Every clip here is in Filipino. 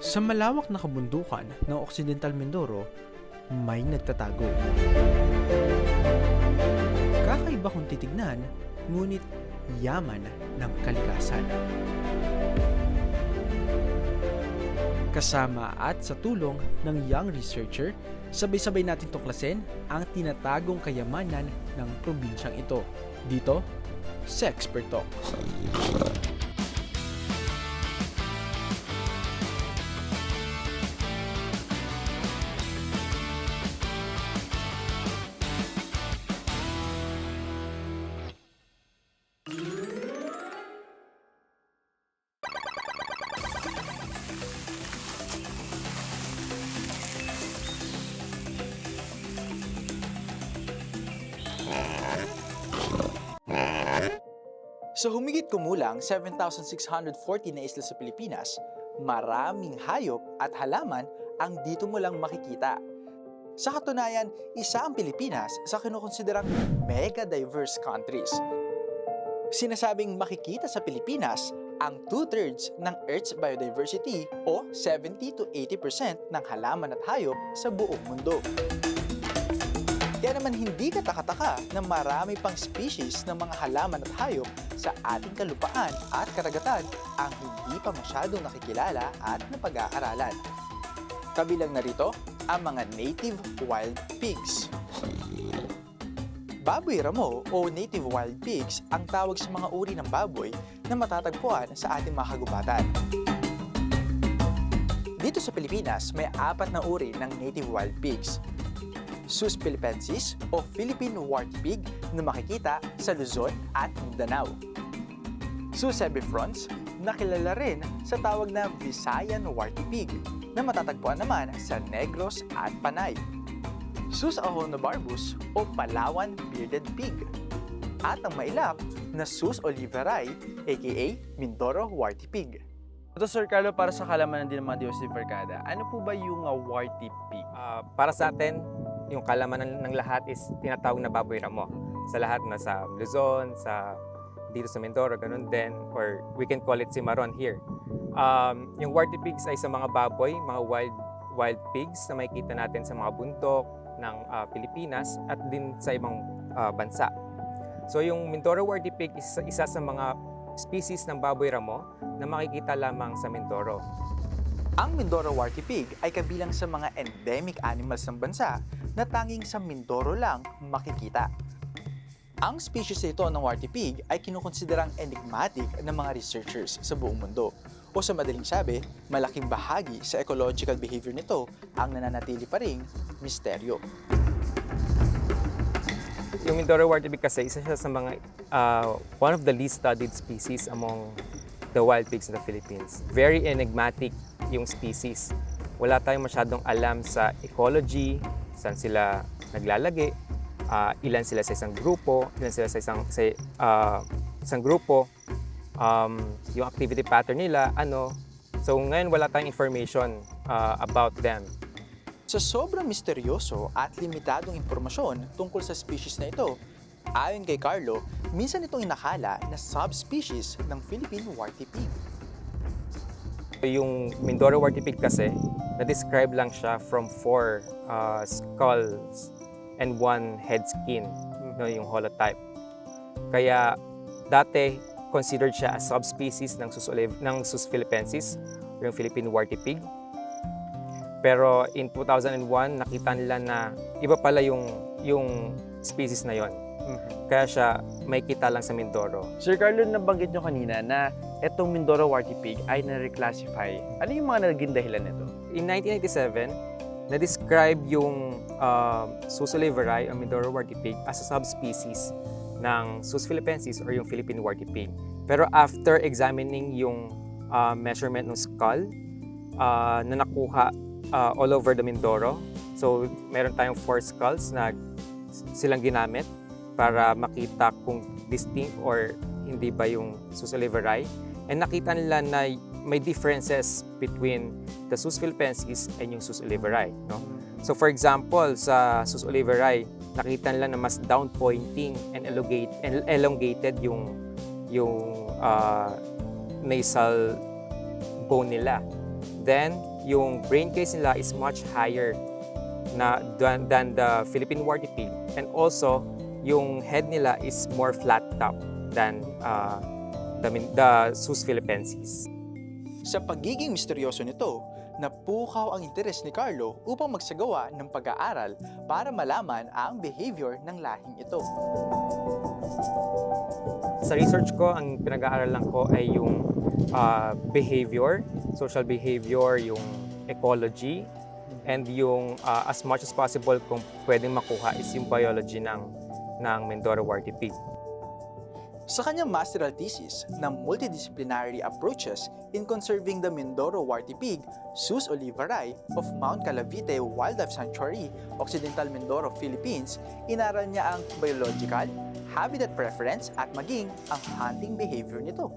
Sa malawak na kabundukan ng Occidental Mindoro, may nagtatago. Kakaiba kung titignan, ngunit yaman ng kalikasan. Kasama at sa tulong ng young researcher, sabay-sabay natin tuklasin ang tinatagong kayamanan ng probinsyang ito. Dito, sa Expert Talk. Sa humigit kumulang 7,640 na isla sa Pilipinas, maraming hayop at halaman ang dito mo lang makikita. Sa katunayan, isa ang Pilipinas sa kinukonsiderang mega diverse countries. Sinasabing makikita sa Pilipinas ang two-thirds ng Earth's biodiversity o 70 to 80% ng halaman at hayop sa buong mundo. Kaya naman hindi katakataka na marami pang species ng mga halaman at hayop sa ating kalupaan at karagatan ang hindi pa masyadong nakikilala at napag-aaralan. Kabilang narito ang mga native wild pigs. Baboy ramo o native wild pigs ang tawag sa mga uri ng baboy na matatagpuan sa ating mga kagubatan. Dito sa Pilipinas, may apat na uri ng native wild pigs. Sus philippensis o Philippine wart pig na makikita sa Luzon at Mindanao. Sus ebifrons na kilala rin sa tawag na Visayan warty pig na matatagpuan naman sa Negros at Panay. Sus ahonobarbus o Palawan bearded pig. At ang mailap na Sus oliverae aka Mindoro warty pig. Ito Sir Carlo, para sa kalamanan din ng mga Diyos ni Vergada, ano po ba yung uh, warty pig? Ah, para sa atin, yung kalamanan ng lahat is tinatawag na baboy ramo. Sa lahat na sa Luzon, sa dito sa Mindoro, ganun din, or we can call it cimarron here. Um, yung warty pigs ay sa mga baboy, mga wild wild pigs na makikita natin sa mga bundok ng ah, Pilipinas at din sa ibang ah, bansa. So yung Mindoro warty pig is isa sa mga species ng baboy ramo na makikita lamang sa Mindoro. Ang Mindoro warty pig ay kabilang sa mga endemic animals ng bansa na tanging sa Mindoro lang makikita. Ang species ito ng warty pig ay kinukonsiderang enigmatic ng mga researchers sa buong mundo. O sa madaling sabi, malaking bahagi sa ecological behavior nito ang nananatili pa ring misteryo. Yung Mindoro warty pig kasi isa siya sa mga uh, one of the least studied species among the wild pigs in the Philippines. Very enigmatic yung species. Wala tayong masyadong alam sa ecology, saan sila naglalagi, ah, ilan sila sa isang grupo, ilan sila sa isang sa, ah, isang grupo, um, yung activity pattern nila, ano. So ngayon wala tayong information ah, about them. Sa sobrang misteryoso at limitadong impormasyon tungkol sa species na ito, ayon kay Carlo, minsan itong inakala na subspecies ng Philippine warty pig. Yung Mindoro warty pig kasi, na-describe lang siya from four uh, skulls and one head skin, no, yung holotype. Kaya dati considered siya as subspecies ng Sus, oliv- ng Sus philippensis, or yung Philippine warty pig. Pero in 2001, nakita nila na iba pala yung, yung species na yon. Kaya siya may kita lang sa Mindoro. Sir Carlo, nabanggit nyo kanina na itong Mindoro warty pig ay na-reclassify. Ano yung mga naging dahilan nito? In 1997, na-describe yung uh, Sus oliveri o Mindoro warty pig as a subspecies ng Sus philippensis or yung Philippine warty pig. Pero after examining yung uh, measurement ng skull uh, na nakuha uh, all over the Mindoro, so meron tayong four skulls na silang ginamit para makita kung distinct or hindi ba yung Sus. And nakita nila na may differences between the Sus philippensis and yung Sus oliveri. No? So for example, sa Sus oliveri, nakita nila na mas down pointing and elongate, and elongated yung yung ah, nasal bone nila. Then yung brain case nila is much higher na than, than the Philippine warty pig and also yung head nila is more flat top than uh, the, the Sus philippensis. Sa pagiging misteryoso nito, napukaw ang interes ni Carlo upang magsagawa ng pag-aaral para malaman ang behavior ng lahing ito. Sa research ko, ang pinag-aaralan ko ay yung uh, behavior, social behavior, yung ecology, and yung uh, as much as possible kung pwedeng makuha is yung biology ng, ng Mindoro warty pig. Sa kanyang masteral thesis na Multidisciplinary Approaches in Conserving the Mindoro Warty Pig, Sus Olivaray of Mount Calavite Wildlife Sanctuary, Occidental Mindoro, Philippines, inaral niya ang biological, habitat preference at maging ang hunting behavior nito.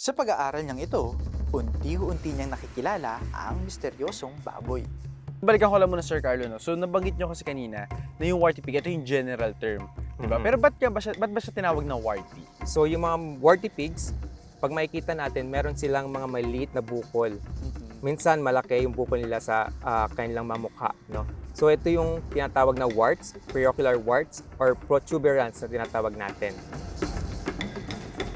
Sa pag-aaral niyang ito, unti-unti niyang nakikilala ang misteryosong baboy. Balikan ko lang muna Sir Carlo no. So nabanggit nyo kasi kanina na yung warty pig ito yung general term, 'di ba? Mhm. Pero ba't ka ba siya, ba't ba siya tinawag na warty? So yung mga warty pigs, pag makikita natin, meron silang mga maliit na bukol. Minsan malaki yung bukol nila sa ah, kanilang mamukha. No? So ito yung tinatawag na warts, periocular warts, or protuberance na tinatawag natin.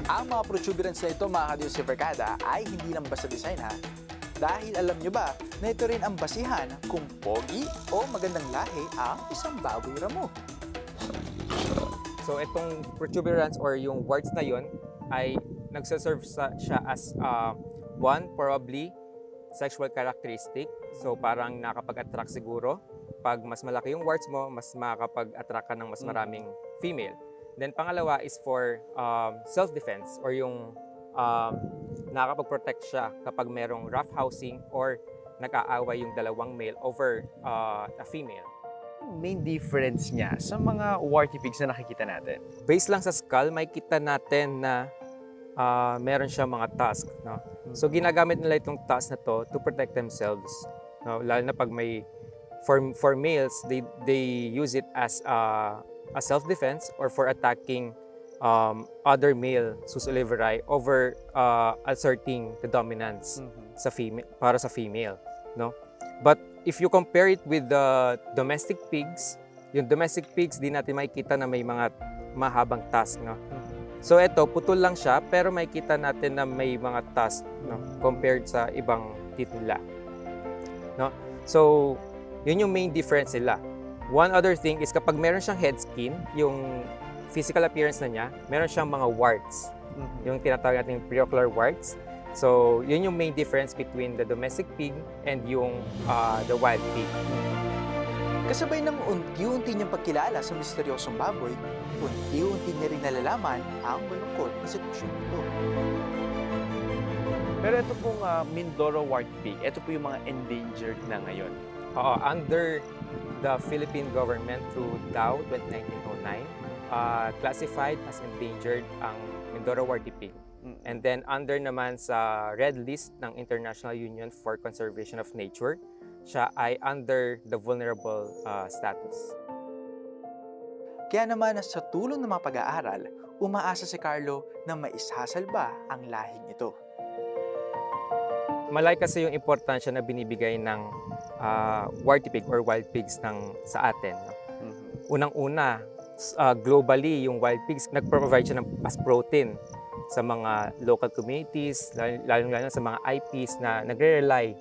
Ang mga protuberance na ito mga si Vergada ay hindi lang basta design ha. Dahil alam nyo ba na ito rin ang basihan kung pogi o magandang lahi ang isang baboy ramo. So itong protuberance or yung warts na yon ay nagsaserve sa, siya as uh, one, probably sexual characteristic. So parang nakapag-attract siguro. Pag mas malaki yung warts mo, mas makakapag-attract ka ng mas maraming female. Then pangalawa is for um, self-defense or yung um, nakakapag-protect siya kapag merong rough housing or nag-aaway yung dalawang male over uh, a female. Main difference niya sa mga warty pigs na nakikita natin. based lang sa skull, may kita natin na ah, meron siya mga tusk. No? So ginagamit nila itong tusk na to to protect themselves. No? Lalo na pag may, for, for males, they, they use it as a, a self-defense or for attacking um, other male sus oliveri over uh, asserting the dominance sa female para sa female no but if you compare it with the domestic pigs yung domestic pigs di natin makikita na may mga mahabang tusk no? So ito putol lang siya pero makikita natin na may mga tusk no? Compared sa ibang nila no? So yun yung main difference nila. One other thing is kapag meron siyang head skin yung physical appearance na niya meron siyang mga warts. Yung tinatawag natin periocular warts. So, yun yung main difference between the domestic pig and yung uh, the wild pig. Kasabay ng unti-unti niyang pagkilala sa misteryosong baboy, unti-unti niya rin nalalaman ang malungkot na sitwasyon nito. Pero ito pong ah, Mindoro warty pig, ito po yung mga endangered na ngayon. Oo, under the Philippine government through DAO 1909, uh, classified as endangered ang Mindoro warty pig. And then under naman sa red list ng International Union for Conservation of Nature, siya ay under the vulnerable uh, status. Kaya naman sa tulong ng mga pag-aaral, umaasa si Carlo na maisasalba ang lahing ito. Malay kasi yung importansya na binibigay ng uh, warty pig or wild pigs ng sa atin. no? Unang-una, s- uh, globally, yung wild pigs, nag-provide siya ng as protein sa mga local communities, lalo- lalong-lalo sa mga IPs na nagre-rely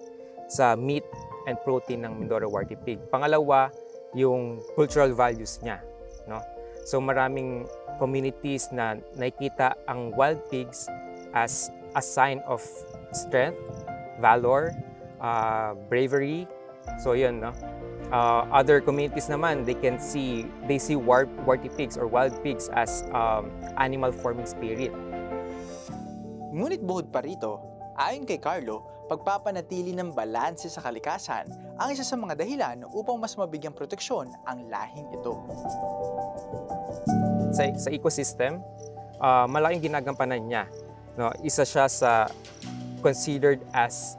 sa meat and protein ng Mindoro warty pig. Pangalawa, yung cultural values niya. No? So maraming communities na nakikita ang wild pigs as a sign of strength, valor, uh, bravery. So yun, no? Uh, other communities naman, they can see, they see war, warty pigs or wild pigs as um, animal forming spirit. Ngunit buhod pa rito, ayon kay Carlo, pagpapanatili ng balanse sa kalikasan ang isa sa mga dahilan upang mas mabigyang proteksyon ang lahing ito. Sa, sa ecosystem, uh, malaking ginagampanan niya. No? Isa siya sa considered as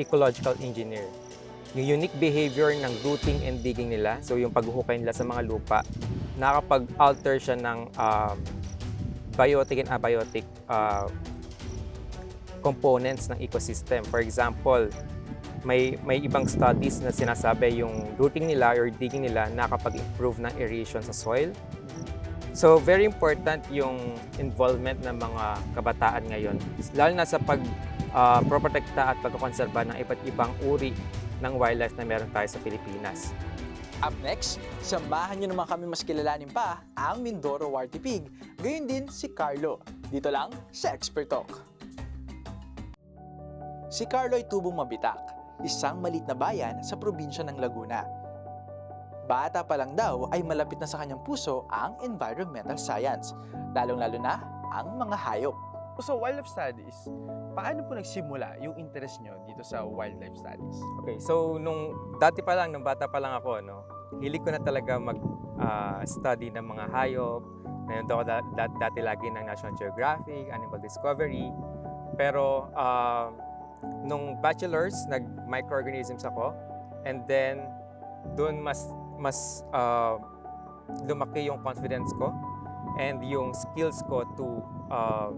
ecological engineer. Yung unique behavior ng rooting and digging nila, so yung paghuhukay nila sa mga lupa, nakapag-alter siya ng um, biotic and abiotic uh, components ng ecosystem. For example, may may ibang studies na sinasabi yung rooting nila or digging nila nakapag-improve ng aeration sa soil. So very important yung involvement ng mga kabataan ngayon, lalo na sa pag ah, proprotekta at pagkakonserba ng iba't ibang uri ng wildlife na meron tayo sa Pilipinas. Up next, samahan nyo naman kami mas kilalanin pa ang Mindoro Warty. Gayon din si Carlo. Dito lang sa Expert Talk. Si Carlo ay tubong mabitak, isang malit na bayan sa probinsya ng Laguna. Bata pa lang daw ay malapit na sa kanyang puso ang environmental science, lalong-lalo na ang mga hayop. So, wildlife studies, paano po nagsimula yung interest nyo dito sa wildlife studies? Okay, so nung dati pa lang, nung bata pa lang ako, no, hilig ko na talaga mag-study ng mga hayop. Nanonood ako da- da- dati lagi ng National Geographic, Animal Discovery. Pero ah, nung bachelor's, nag-microorganisms ako. And then, doon mas, mas ah, lumaki yung confidence ko and yung skills ko to ah,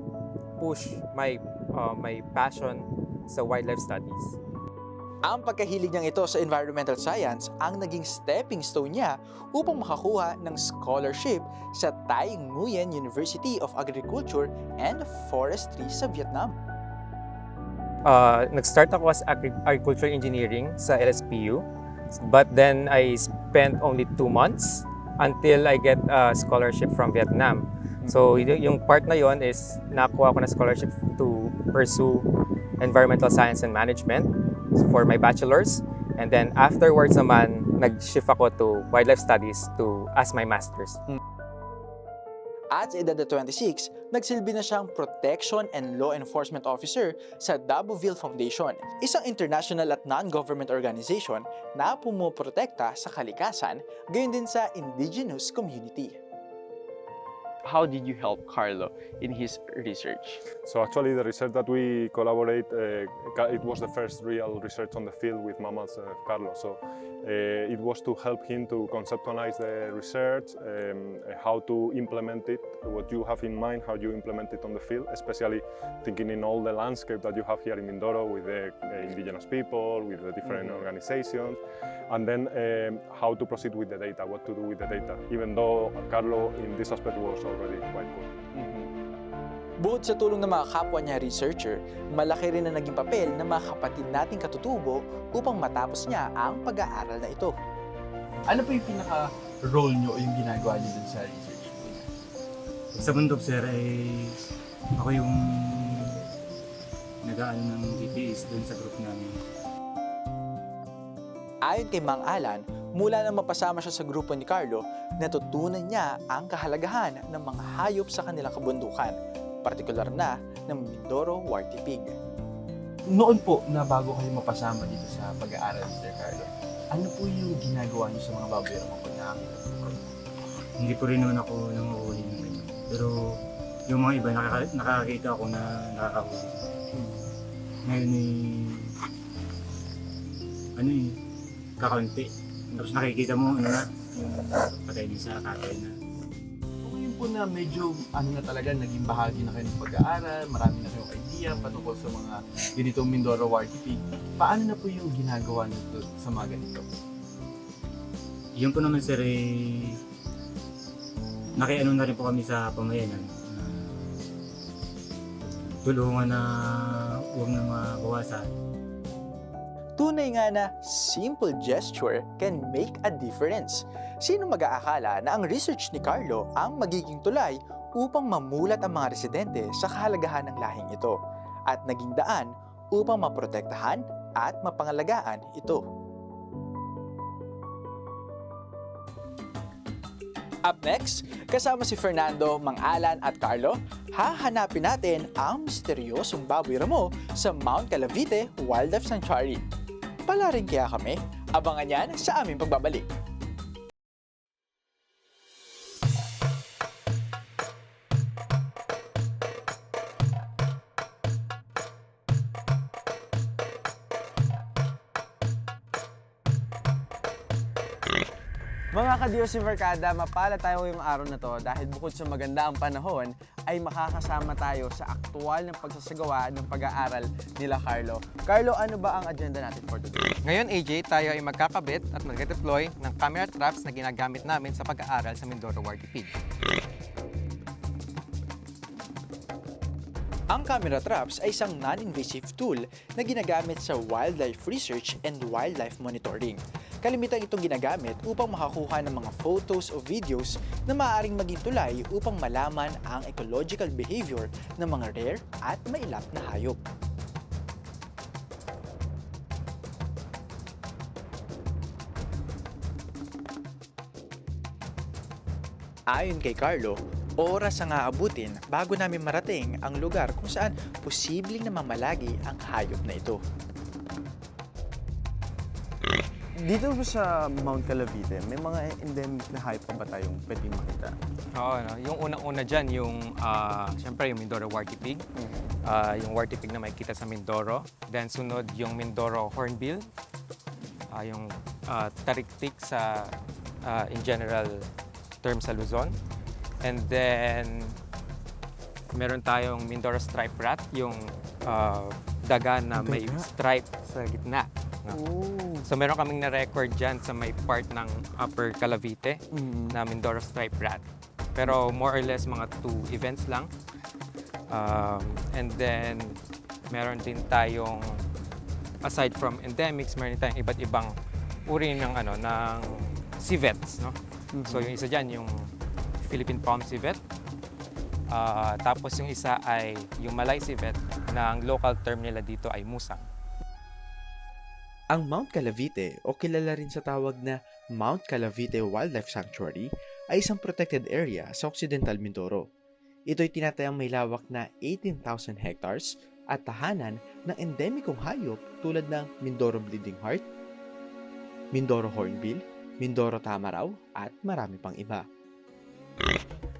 push my, ah, my passion sa wildlife studies. Ang pagkahilig niyang ito sa environmental science ang naging stepping stone niya upang makakuha ng scholarship sa Tai Nguyen University of Agriculture and Forestry sa Vietnam. Uh, nag-start ako as agri- agriculture engineering sa LSPU. But then I spent only two months until I get a scholarship from Vietnam. So yung part na yon is nakuha ko na scholarship to pursue environmental science and management for my bachelor's. And then afterwards naman, nag-shift ako to wildlife studies to as my master's. At sa edad na 26, nagsilbi na siyang Protection and Law Enforcement Officer sa Daboville Foundation, isang international at non-government organization na pumuprotekta sa kalikasan, gayon din sa indigenous community. How did you help Carlo in his research? So actually, the research that we collaborate, uh, it was the first real research on the field with mammals, uh, Carlos. So uh, it was to help him to conceptualize the research, um, how to implement it, what you have in mind, how you implement it on the field, especially thinking in all the landscape that you have here in Mindoro with the uh, indigenous people, with the different organizations, and then um, how to proceed with the data, what to do with the data, even though Carlo in this aspect was already quite good. Bukod sa tulong ng mga kapwa niya researcher, malaki rin na naging papel ng mga kapatid nating katutubo upang matapos niya ang pag-aaral na ito. Ano po yung pinaka-role nyo o yung ginagawa nyo dun sa research? Sa bundok sir ay ako yung nag-aano ng TPS doon sa group namin. Ayon kay Mang Alan, mula nang mapasama siya sa grupo ni Carlo, natutunan niya ang kahalagahan ng mga hayop sa kanilang kabundukan, partikular na ng Mindoro Warty Pig. Noon po na bago kayo mapasama dito sa pag-aaral ni Sir Carlo, ano po yung ginagawa nyo sa mga baboy nakakita po? Hindi po rin naman ako nanguhuli ng ganyan. Pero yung mga iba nakaka- nakakakita ako na nakakahuli. Ngayon eh, ano eh, kakaunti. Tapos nakikita mo, ano na, patay din sa katay na. Kung yun po na medyo ano na talaga, naging bahagi na kayo ng pag-aaral, marami na kayong idea patungkol sa mga ganitong Mindoro Warty Pig, paano na po yung ginagawa nito sa mga ganito? Yun po naman sir eh, nakiano na rin po kami sa pamayanan na tulungan na huwag na mabawasan. Tunay nga na simple gesture can make a difference. Sino mag-aakala na ang research ni Carlo ang magiging tulay upang mamulat ang mga residente sa kahalagahan ng lahing ito at naging daan upang maprotektahan at mapangalagaan ito. Up next, kasama si Fernando, Mang Alan at Carlo, hahanapin natin ang misteryosong baboy ramo sa Mount Calavite Wildlife Sanctuary. Pala rin kaya kami? Abangan yan sa aming pagbabalik. ka-Diyos yung Barkada, mapala tayo ngayong araw na to dahil bukod sa maganda ang panahon, ay makakasama tayo sa aktual na pagsasagawa ng pag-aaral nila Carlo. Carlo, ano ba ang agenda natin for today? Ngayon, AJ, tayo ay magkakabit at mag-deploy ng camera traps na ginagamit namin sa pag-aaral sa Mindoro Warty Pig. Ang camera traps ay isang non-invasive tool na ginagamit sa wildlife research and wildlife monitoring. Kalimitan itong ginagamit upang makakuha ng mga photos o videos na maaaring maging tulay upang malaman ang ecological behavior ng mga rare at mailap na hayop. Ayon kay Carlo, oras ang aabutin bago namin marating ang lugar kung saan posibleng namamalagi ang hayop na ito. Dito po sa Mount Calavite, may mga endemic na hype pa ba tayong pwedeng makita? Oo, no? yung unang-una dyan, yung, ah, syempre, yung Mindoro Warty Pig. Ah, yung Warty Pig na makikita sa Mindoro. Then sunod yung Mindoro Hornbill. Ah, yung ah, tariktik sa, ah, in general term sa Luzon. And then, meron tayong Mindoro Stripe Rat, yung ah, daga na may stripe sa gitna. No? Oh. So meron kaming na-record dyan sa may part ng Upper Calavite Mm. na Mindoro Stripe Rat. Pero more or less mga two events lang. Um, and then meron din tayong aside from endemics, meron tayong iba't ibang uri ng ano ng civets, no? So yung isa diyan yung Philippine palm civet. Ah, tapos yung isa ay yung Malay civet na ang local term nila dito ay musang. Ang Mount Calavite o kilala rin sa tawag na Mount Calavite Wildlife Sanctuary ay isang protected area sa Occidental Mindoro. Ito'y tinatayang may lawak na 18,000 hectares at tahanan ng endemikong hayop tulad ng Mindoro Bleeding Heart, Mindoro Hornbill, Mindoro Tamaraw at marami pang iba.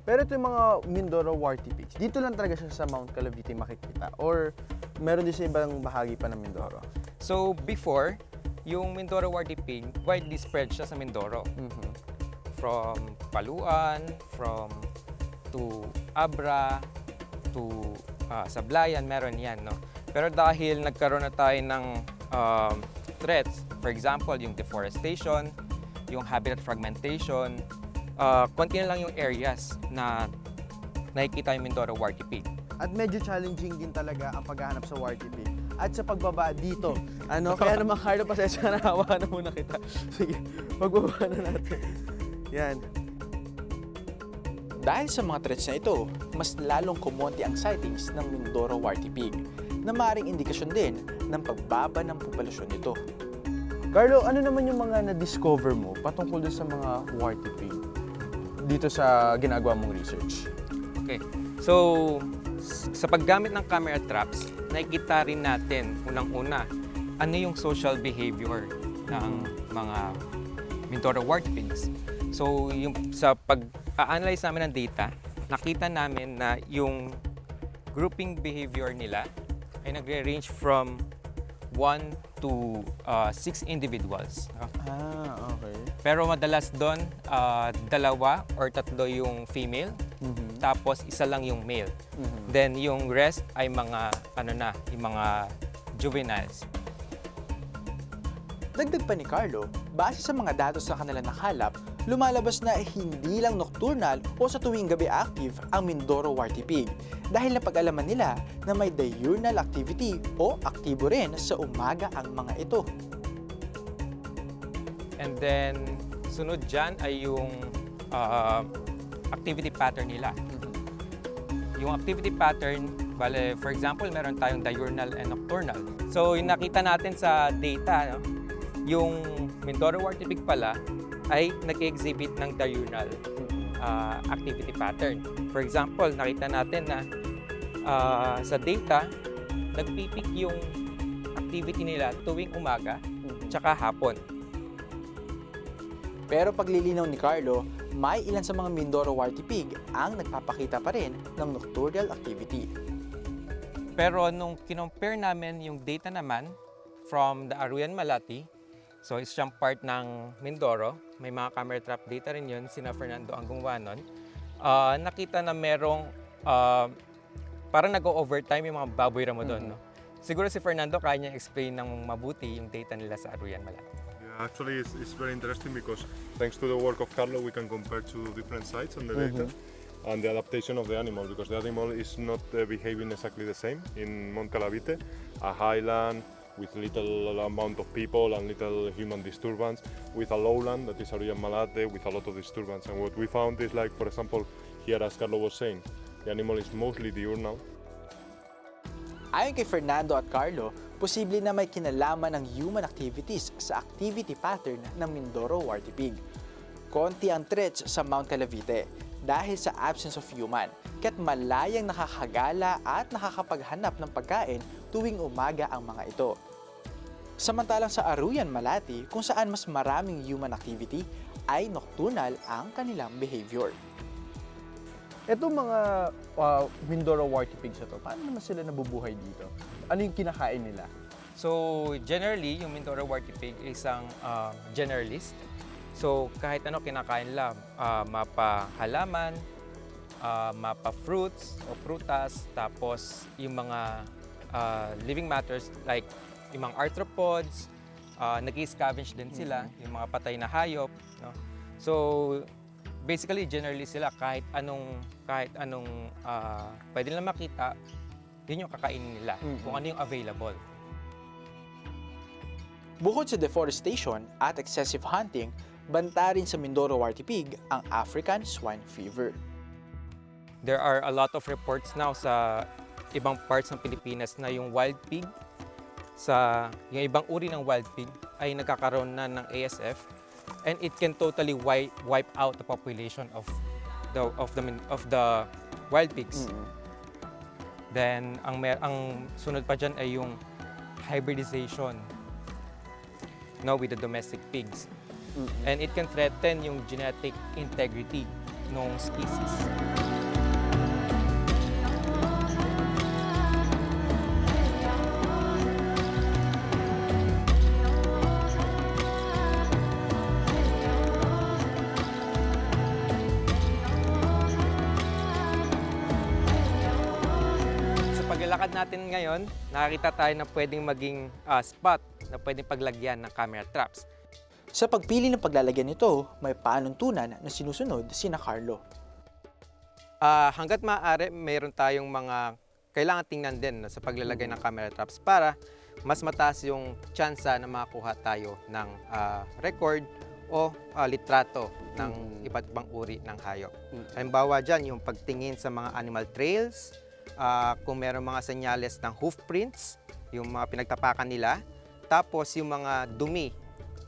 Pero ito yung mga Mindoro Warty Pigs. Dito lang talaga siya sa Mount Calavite makikita? Or meron din sa ibang bahagi pa ng Mindoro? So before, yung Mindoro Warty Pig, widely spread siya sa Mindoro. Mhm. From Paluan, from to Abra, to ah, Sablayan, meron yan, no? Pero dahil nagkaroon na tayo ng um, threats, for example, yung deforestation, yung habitat fragmentation, ah, konti na lang yung areas na nakikita yung Mindoro Warty Pig. At medyo challenging din talaga ang paghahanap sa Warty Pig. At sa pagbaba dito. Ano, kaya naman Carlo, pasensya na hawa na muna kita. Sige, pagbaba na natin. Yan. Dahil sa mga threats na ito, mas lalong kumonti ang sightings ng Mindoro Warty Pig na maaaring indikasyon din ng pagbaba ng populasyon nito. Carlo, ano naman yung mga na-discover mo patungkol dun sa mga Warty Pig dito sa ginagawa mong research? Okay. So, sa paggamit ng camera traps, nakikita rin natin, unang-una, ano yung social behavior ng mga Mindoro wart pigs. So, yung sa pag-analyze namin ng data, nakita namin na yung grouping behavior nila ay nagre-range from 1 to 6 individuals. Ah, okay. Pero madalas doon, ah, dalawa or tatlo yung female, Mhm. tapos isa lang yung male. Mhm. Then yung rest ay mga ano na, yung mga juveniles. Dagdag pa ni Carlo, base sa mga datos na kanila nakalap, lumalabas na hindi lang nocturnal o sa tuwing gabi active ang Mindoro Warty Pig dahil napag-alaman nila na may diurnal activity o aktibo rin sa umaga ang mga ito. And then sunod dyan ay yung ah, activity pattern nila. Yung activity pattern, bale, for example, meron tayong diurnal and nocturnal. So, yung nakita natin sa data, no, yung Mindoro Warty Pig pala ay nag-exhibit ng diurnal ah, activity pattern. For example, nakita natin na ah, sa data, nagpipik yung activity nila tuwing umaga tsaka hapon. Pero paglilinaw ni Carlo, may ilan sa mga Mindoro Warty Pig ang nagpapakita pa rin ng nocturnal activity. Pero nung kinompare namin yung data naman from the Aruyan Malati, so is siyang part ng Mindoro, may mga camera trap data rin yun, sina Fernando Angungwanon, ah, nakita na merong uh, parang nag-overtime yung mga baboy ramo doon, no? Siguro si Fernando kaya niya explain ng mabuti yung data nila sa Aruyan Malate. Yeah, actually, it's, it's very interesting because thanks to the work of Carlo, we can compare two different sites on the data and the adaptation of the animal because the animal is not uh, behaving exactly the same. In Mont Calavite, a highland with little amount of people and little human disturbance, with a lowland that is Aruyan Malate with a lot of disturbance. And what we found is like, for example, here as Carlo was saying, the animal is mostly diurnal, Ayon kay Fernando at Carlo, posible na may kinalaman ng human activities sa activity pattern ng Mindoro Wartipig. Konti ang threats sa Mount Calavite dahil sa absence of human, kaya't malayang nakakagala at nakakapaghanap ng pagkain tuwing umaga ang mga ito. Samantalang sa Aruyan Malati, kung saan mas maraming human activity, ay nocturnal ang kanilang behavior. Itong mga uh, Mindoro Warty Pigs na to, paano naman sila nabubuhay dito? Ano yung kinakain nila? So, generally, yung Mindoro Warty Pig ay isang um, generalist. So, kahit ano kinakain nila, ah, mapa halaman, ah, mapa fruits o prutas, tapos yung mga ah, living matters like yung mga arthropods, uh, nag-scavenge din sila, yung mga patay na hayop. No? So, basically, generally sila kahit anong kahit anong ah, pwede nila makita, yun yung kakainin nila, kung ano yung available. Bukod sa deforestation at excessive hunting, banta rin sa Mindoro Wartipig ang African swine fever. There are a lot of reports now sa ibang parts ng Pilipinas na yung wild pig sa yung ibang uri ng wild pig ay nagkakaroon na ng ASF and it can totally wipe wipe out the population of the of the of the wild pigs. Then ang mer- ang sunod pa diyan ay yung hybridization no with the domestic pigs. And it can threaten yung genetic integrity ng species. Paglalakad natin ngayon, nakakita tayo na pwedeng maging ah, spot na pwedeng paglagyan ng camera traps. Sa pagpili ng paglalagyan nito, may panuntunan na sinusunod sina Carlo. Ah, hanggat maaari, mayroon tayong mga kailangan tingnan din sa paglalagay ng camera traps para mas mataas yung tsansa na makakuha tayo ng ah, record o ah, litrato ng iba't ibang uri ng hayop. Halimbawa dyan, yung pagtingin sa mga animal trails, ah, kung meron mga senyales ng hoof prints, yung mga pinagtapakan nila, tapos yung mga dumi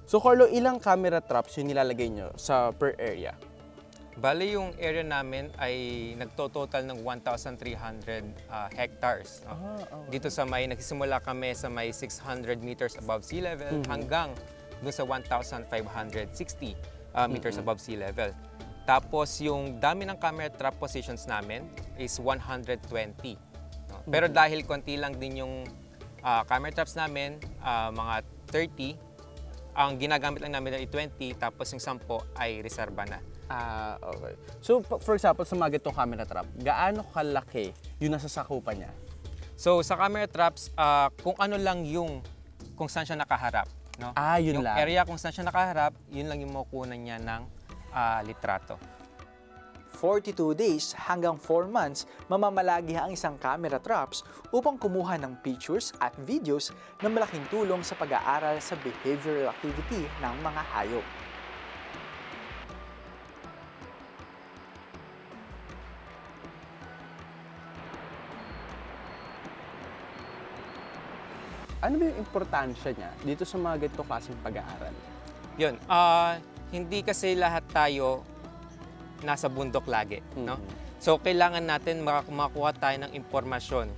So Carlo, ilang camera traps yung nilalagay nyo sa per area? Bali yung area namin ay nagtototal ng 1,300 ah, hectares. no? Dito sa may, nagsisimula kami sa may 600 meters above sea level hanggang dun sa 1,560 ah, meters above sea level. Tapos yung dami ng camera trap positions namin is 120. no? Pero dahil konti lang din yung ah, camera traps namin, ah, mga 30, ang ginagamit lang namin ay 20, tapos yung 10 ay reserva na. Ah, okay. So, for example, sa mga ganitong camera trap, gaano kalaki yung nasasakupan niya? So sa camera traps, ah, kung ano lang yung kung saan siya nakaharap, no? Ah, yun yung lang. area kung saan siya nakaharap, yun lang yung makukunan niya ng ah, litrato. 42 days hanggang 4 months mamamalagi ang isang camera traps upang kumuha ng pictures at videos na malaking tulong sa pag-aaral sa behavioral activity ng mga hayop. Ano ba yung importansya niya dito sa mga ganitong klaseng pag-aaral? Yun, ah, hindi kasi lahat tayo nasa bundok lagi, no? So kailangan natin mak- makuha tayo ng impormasyon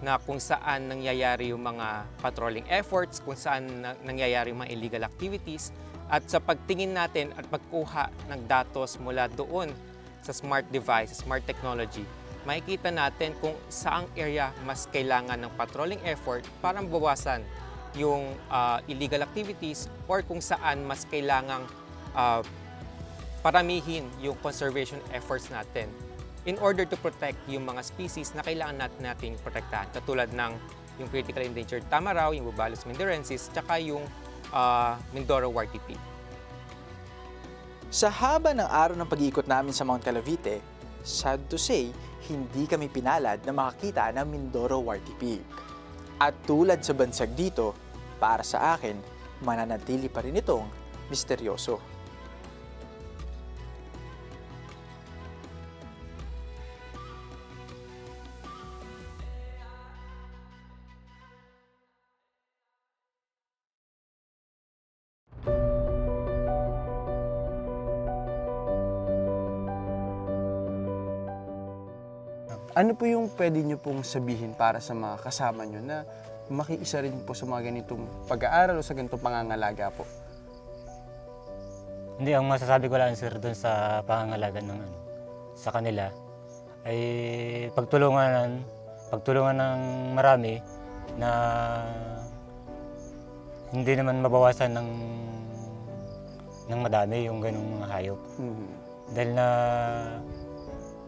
na kung saan nangyayari yung mga patrolling efforts, kung saan na- nangyayari yung mga illegal activities, at sa pagtingin natin at pagkuha ng datos mula doon sa smart device, smart technology, makikita natin kung saang area mas kailangan ng patrolling effort para mabawasan yung ah, illegal activities or kung saan mas kailangang ah, paramihin yung conservation efforts natin in order to protect yung mga species na kailangan natin nating protektahan. Katulad ng yung critically endangered tamaraw, yung Bubalus mindorensis, tsaka yung ah, Mindoro warty pig. Sa haba ng araw ng pag-iikot namin sa Mount Calavite, sad to say, hindi kami pinalad na makakita ng Mindoro Warty Pig. At tulad sa bansag dito, para sa akin, mananatili pa rin itong misteryoso. Ano po yung pwede nyo pong sabihin para sa mga kasama nyo na makiisa rin po sa mga ganitong pag-aaral o sa ganitong pangangalaga po? Hindi, ang masasabi ko lang sir doon sa pangangalaga ng ano, sa kanila ay pagtulungan pagtulungan ng marami na hindi naman mabawasan ng ng madami yung ganung mga hayop. Mhm. Dahil na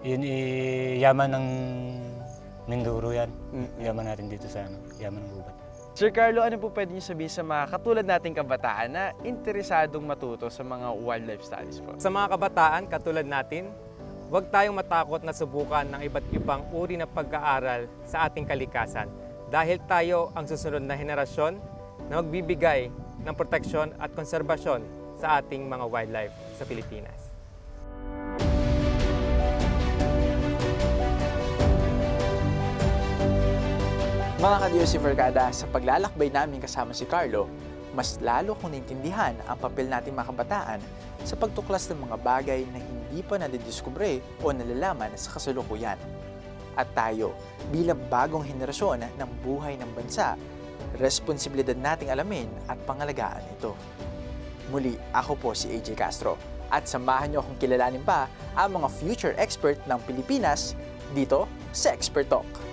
yun i yaman ng Mindoro yan. Mm. Yaman natin dito sa ano, yaman ng gubat. Sir Carlo, ano po pwede nyo sabihin sa mga katulad nating kabataan na interesadong matuto sa mga wildlife studies po? Sa mga kabataan, katulad natin, huwag tayong matakot na subukan ng iba't ibang uri ng pag-aaral sa ating kalikasan dahil tayo ang susunod na henerasyon na magbibigay ng proteksyon at konserbasyon sa ating mga wildlife sa Pilipinas. Mga si Vergada, sa paglalakbay namin kasama si Carlo, mas lalo kong naintindihan ang papel nating mga kabataan sa pagtuklas ng mga bagay na hindi pa nadidiskubre o nalalaman sa kasalukuyan. At tayo, bilang bagong henerasyon ng buhay ng bansa, responsibilidad nating alamin at pangalagaan ito. Muli, ako po si AJ Castro at samahan niyo akong kilalanin pa ang mga future expert ng Pilipinas dito sa Expert Talk.